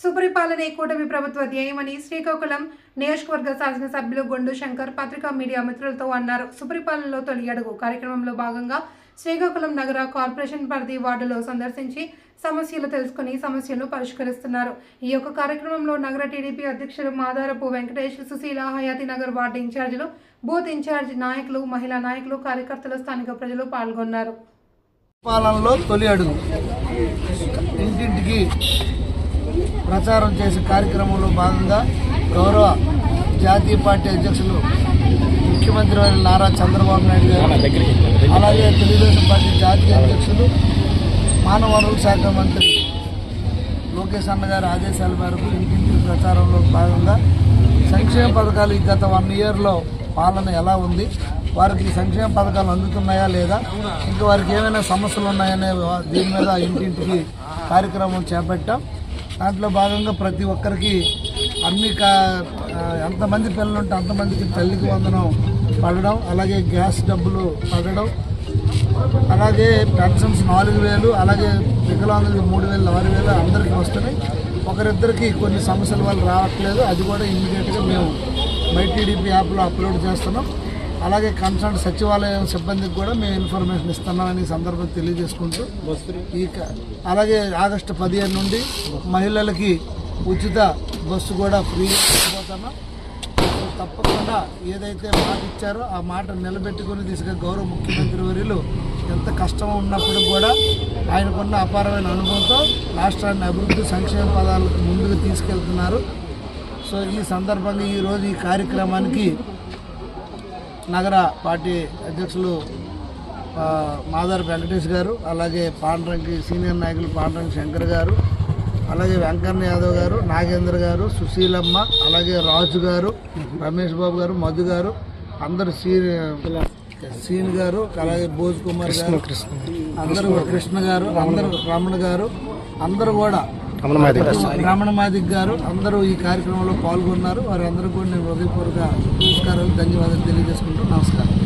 సుపరిపాలనే కూటమి ప్రభుత్వ ధ్యేయమని శ్రీకాకుళం నియోజకవర్గ శాసనసభ్యులు గొండు శంకర్ పత్రికా మీడియా మిత్రులతో అన్నారు. సుపరిపాలనలో తొలి అడుగు కార్యక్రమంలో భాగంగా శ్రీకాకుళం నగర కార్పొరేషన్ పరిధి వార్డులో సందర్శించి సమస్యలు తెలుసుకుని సమస్యలను పరిష్కరిస్తున్నారు. ఈ యొక్క కార్యక్రమంలో నగర టీడీపీ అధ్యక్షులు మాదారపు వెంకటేష్ సుశీల హయాతి నగర్ వార్డు ఇన్ఛార్జీలు బూత్ ఇన్ఛార్జ్ నాయకులు మహిళా నాయకులు కార్యకర్తలు స్థానిక ప్రజలు పాల్గొన్నారు. పాలనలో తొలి అడుగు. ఇంటింటికి ప్రచారం చేసే కార్యక్రమంలో భాగంగా గౌరవ జాతీయ పార్టీ అధ్యక్షులు ముఖ్యమంత్రి వారి నారా చంద్రబాబు నాయుడు గారు అలాగే తెలుగుదేశం పార్టీ జాతీయ అధ్యక్షులు మానవ వనరుల శాఖ మంత్రి లోకేష్ అన్న గారి ఆదేశాల మేరకు ఇంటింటి ప్రచారంలో భాగంగా సంక్షేమ పథకాలు గత వన్ ఇయర్లో పాలన ఎలా ఉంది? వారికి సంక్షేమ పథకాలు అందుతున్నాయా లేదా? ఇంకా వారికి ఏమైనా సమస్యలు ఉన్నాయనే దీని మీద ఇంటింటికి కార్యక్రమం చేపట్టాం. దాంట్లో భాగంగా ప్రతి ఒక్కరికి అన్ని కా ఎంతమంది పిల్లలు ఉంటే అంతమందికి తల్లికి వందనం పడడం అలాగే గ్యాస్ డబ్బులు పడడం అలాగే పెన్షన్స్ నాలుగు వేలు అలాగే వికలాంగులకి మూడు వేలు ఆరు వేలు అందరికీ వస్తున్నాయి. ఒకరిద్దరికి కొన్ని సమస్యల వల్ల రావట్లేదు. అది కూడా ఇమ్మీడియట్గా మేము మై టీడీపీ యాప్లో అప్లోడ్ చేస్తున్నాం. అలాగే కన్సర్న్ సచివాలయం సిబ్బందికి కూడా మేము ఇన్ఫర్మేషన్ ఇస్తున్నామని ఈ సందర్భం తెలియజేసుకుంటూ ఈ క- అలాగే ఆగస్టు పదిహేను నుండి మహిళలకి ఉచిత బస్సు కూడా ఫ్రీగా పోతున్నాం తప్పకుండా ఏదైతే మాట ఇచ్చారో ఆ మాట నిలబెట్టుకుని తీసుకు గౌరవ ముఖ్యమంత్రి వర్యులు ఎంత కష్టం ఉన్నప్పుడు కూడా ఆయనకున్న అపారమైన అనుభవంతో రాష్ట్రాన్ని అభివృద్ధి సంక్షేమ పదాలకు ముందుకు తీసుకెళ్తున్నారు. సో ఈ సందర్భంగా ఈరోజు ఈ కార్యక్రమానికి నగర పార్టీ అధ్యక్షులు మాదారి వెంకటేష్ గారు అలాగే పాండ్రంకి సీనియర్ నాయకులు పాండ్రంకి శంకర్ గారు అలాగే వెంకన్న యాదవ్ గారు నాగేంద్ర గారు సుశీలమ్మ అలాగే రాజు గారు రమేష్ బాబు గారు మధు గారు అందరు సీన్ సీన్ గారు అలాగే భోజ్ కుమార్ గారు అందరూ కృష్ణ గారు అందరూ రమణ గారు అందరూ కూడా రమణ మాదిక్ గారు. అందరూ ఈ కార్యక్రమంలో పాల్గొన్నారు. వారందరూ కూడా నేను హృదయపూర్వక నమస్కారాలు ధన్యవాదాలు తెలియజేసుకుంటూ నమస్కారం.